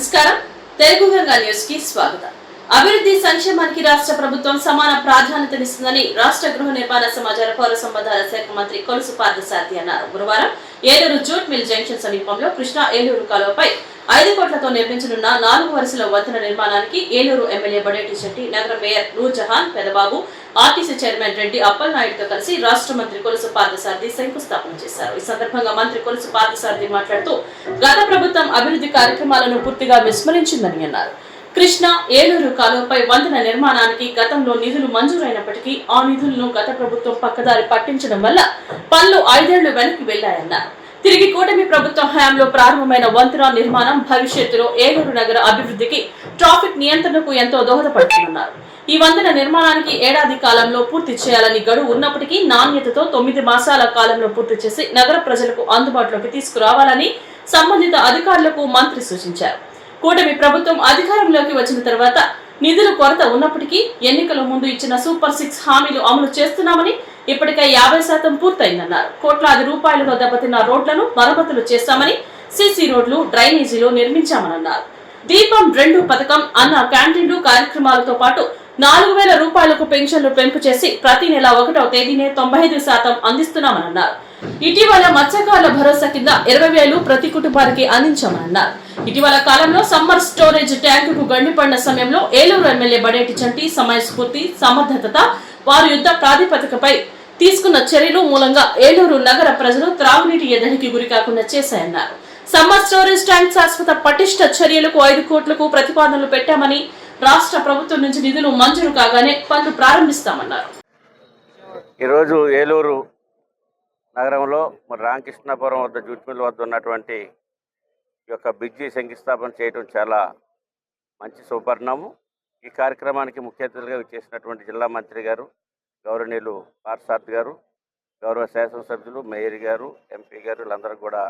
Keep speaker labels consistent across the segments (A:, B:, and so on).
A: నమస్కారం. తెలుగు గంగా న్యూస్కి స్వాగతం. అభివృద్ధి సంక్షేమానికి రాష్ట్ర ప్రభుత్వం సమాన ప్రాధాన్యతనిస్తుందని రాష్ట్ర గృహ నిర్మాణ సమాచార పౌర సంబంధాల శాఖ మంత్రి కొలుసు పార్థసారథి అన్నారు. గురువారం ఏలూరు జూట్ మిల్ జంక్షన్ సమీపంలో కృష్ణా ఏలూరు కాలువపై ఐదు కోట్లతో నిర్మించనున్న నాలుగు వరుసల వంతెన నిర్మాణానికి ఏలూరు ఎమ్మెల్యే బడేటి శెట్టి నగర mayor Noorjahan Pedababu RTC chairman Reddy అప్పలనాయుడుతో కలిసి రాష్ట్ర మంత్రి కొలుసు పార్థసారథి శంకుస్థాపన చేశారు. ఈ సందర్భంగా మంత్రి కొలుసు పార్థసారథి మాట్లాడుతూ గత ప్రభుత్వం అభివృద్ధి కార్యక్రమాలను పూర్తిగా విస్మరించిందని అన్నారు. కృష్ణ ఏలూరు కాలువపై వంతెన నిర్మాణానికి గతంలో నిధులు మంజూరైనప్పటికీ ఆ నిధులను గత ప్రభుత్వం పక్కదారి పట్టించడం వల్ల పనులు ఐదేళ్ళు వెనక్కి వెళ్ళాయన్నారు తిరిగి కూటమి ప్రభుత్వం హయాంలో ప్రారంభమైన వంతెన నిర్మాణం భవిష్యత్తులో ఏలూరు నగర అభివృద్ధికి ట్రాఫిక్ నియంత్రణకు ఎంతో దోహదపడుతుందన్నారు. ఈ వంతెన నిర్మాణానికి ఏడాది కాలంలో పూర్తి చేయాలని గడువు ఉన్నప్పటికీ నాణ్యతతో తొమ్మిది మాసాల కాలంలో పూర్తి చేసి నగర ప్రజలకు అందుబాటులోకి తీసుకురావాలని సంబంధిత అధికారులకు మంత్రి సూచించారు. కూటమి ప్రభుత్వం అధికారంలోకి వచ్చిన తర్వాత నిధుల కొరత ఉన్నప్పటికీ ఎన్నికల ముందు ఇచ్చిన సూపర్ సిక్స్ హామీలు అమలు చేస్తున్నామని ఇప్పటికే యాభై శాతం పూర్తయిందన్నారు. కోట్లాది రూపాయలుగా దెబ్బతిన్న రోడ్లను మరమ్మతులు చేస్తామని సీసీ రోడ్లు డ్రైనేజీలు నిర్మించామన్నారు దీపం రెండు పథకం అన్న క్యాంటీన్లు కార్యక్రమాలతో పాటు నాలుగు వేల రూపాయలకు పెన్షన్లు పెంపు చేసి ప్రతి నెల ఒకటవ తేదీనే తొంభై ఐదు శాతం అందిస్తున్నామన్నారు ఇటీవల మత్స్యకారుల భరోసా కింద ఇరవై వేలు ప్రతి కుటుంబానికి అందించామన్నారు ఇటీవల కాలంలో సమ్మర్ స్టోరేజ్ ట్యాంకుకు గండిపడిన సమయంలో ఏలూరు ఎమ్మెల్యే బడేటి చంటి సమయస్ఫూర్తి సమర్థత వారు యుద్ధ ప్రాతిపదికపై తీసుకున్న చర్యలు మూలంగా ఏలూరు నగర ప్రజలు త్రాగునీటి ఎద్దడికి గురి కాకుండా చేశాయన్నారు. సమ్మర్ స్టోరేజ్ ట్యాంక్ శాశ్వత పటిష్ట చర్యలకు ఐదు కోట్లకు ప్రతిపాదనలు పెట్టామని రాష్ట్ర ప్రభుత్వం నుంచి నిధులు మంజూరు కాగానే పనులు ప్రారంభిస్తామన్నారు.
B: ఈరోజు ఏలూరు నగరంలో మరి రామకృష్ణాపురం వద్ద జూట్మిల్ వద్ద ఉన్నటువంటి ఈ యొక్క బ్రిడ్జి శంకుస్థాపన చేయడం చాలా మంచి సుపర్ణము. ఈ కార్యక్రమానికి ముఖ్య అతిథులుగా చేసినటువంటి జిల్లా మంత్రి గారు గౌరవనీయులు పార్సాద్ గారు గౌరవ శాసనసభ్యులు మేయర్ గారు ఎంపీ గారు వీళ్ళందరూ కూడా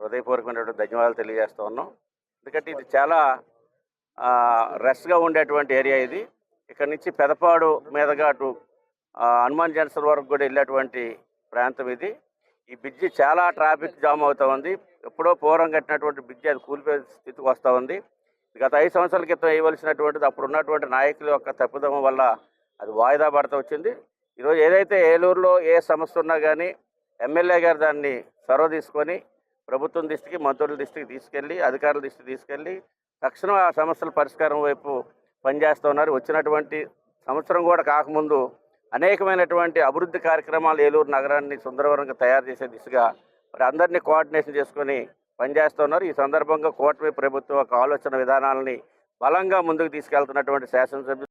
B: హృదయపూర్వకమైనటువంటి ధన్యవాదాలు తెలియజేస్తూ ఉన్నాం. ఎందుకంటే ఇది చాలా రష్గా ఉండేటువంటి ఏరియా ఇది. ఇక్కడ నుంచి పెదపాడు మీదగా అటు హనుమాన్ జంక్షన్ వరకు కూడా వెళ్ళేటువంటి ప్రాంతం ఇది. ఈ బ్రిడ్జి చాలా ట్రాఫిక్ జామ్ అవుతా ఉంది. ఎప్పుడో పూర్వం కట్టినటువంటి బ్రిడ్జి అది కూలిపోయే స్థితికి వస్తూ ఉంది. గత ఐదు సంవత్సరాల క్రితం వేయవలసినటువంటిది అప్పుడు ఉన్నటువంటి నాయకుల యొక్క తప్పుదమ వల్ల అది వాయిదా పడతా వచ్చింది. ఈరోజు ఏదైతే ఏలూరులో ఏ సమస్య ఉన్నా కానీ ఎమ్మెల్యే గారు దాన్ని చొరవ తీసుకొని ప్రభుత్వం దృష్టికి మంత్రుల దృష్టికి తీసుకెళ్ళి అధికారుల దృష్టికి తీసుకెళ్ళి తక్షణం ఆ సమస్యల పరిష్కారం వైపు పనిచేస్తూ ఉన్నారు. వచ్చినటువంటి సంవత్సరం కూడా కాకముందు అనేకమైనటువంటి అభివృద్ధి కార్యక్రమాలు ఏలూరు నగరాన్ని సుందరవరంగా తయారు చేసే దిశగా మరి అందరినీ కోఆర్డినేషన్ చేసుకొని పనిచేస్తున్నారు ఈ సందర్భంగా కూటమి ప్రభుత్వం ఒక ఆలోచన విధానాలని బలంగా ముందుకు తీసుకెళ్తున్నటువంటి శాసనసభ్యులు